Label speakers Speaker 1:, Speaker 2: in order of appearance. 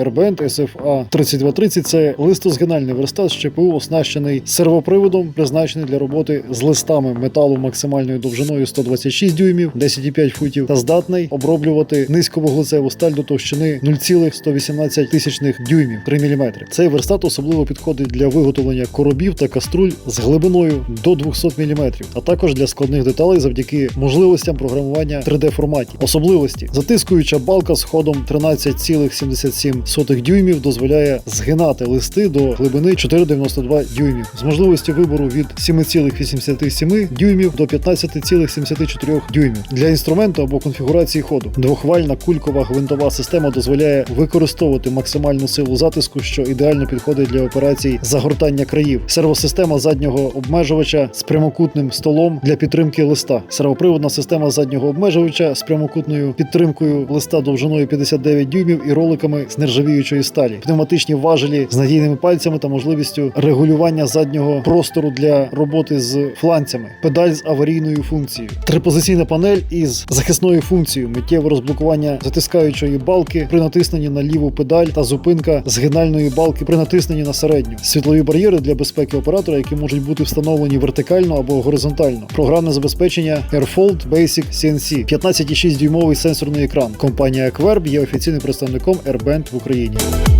Speaker 1: Airband SFA 3230 це листозгинальний верстат з ЧПУ, оснащений сервоприводом, призначений для роботи з листами металу максимальною довжиною 126 дюймів, 10,5 футів, та здатний оброблювати низьковуглецеву сталь до товщини 0,118 тисячних дюймів 3 мм. Цей верстат особливо підходить для виготовлення коробів та каструль з глибиною до 200 мм, а також для складних деталей завдяки можливостям програмування 3D форматі. Особливості затискуюча балка з ходом 13,77 дюймів дозволяє згинати листи до глибини 4,92 дюймів з можливістю вибору від 7,87 дюймів до 15,74 дюймів для інструменту або конфігурації ходу. Двохвальна кулькова гвинтова система дозволяє використовувати максимальну силу затиску, що ідеально підходить для операцій загортання країв. Сервосистема заднього обмежувача з прямокутним столом для підтримки листа. Сервоприводна система заднього обмежувача з прямокутною підтримкою листа довжиною 59 дюймів і роликами з нержавіючої сталі. Пневматичні важелі з надійними пальцями та можливістю регулювання заднього простору для роботи з фланцями. Педаль з аварійною функцією. Трипозиційна панель із захисною функцією, миттєве розблокування затискаючої балки при натисненні на ліву педаль та зупинка згинальної балки при натисненні на середню. Світлові бар'єри для безпеки оператора, які можуть бути встановлені вертикально або горизонтально. Програмне забезпечення AirFold Basic CNC, 15,6 дюймовий сенсорний екран. Компанія Querb є офіційним представником Airband в Україні.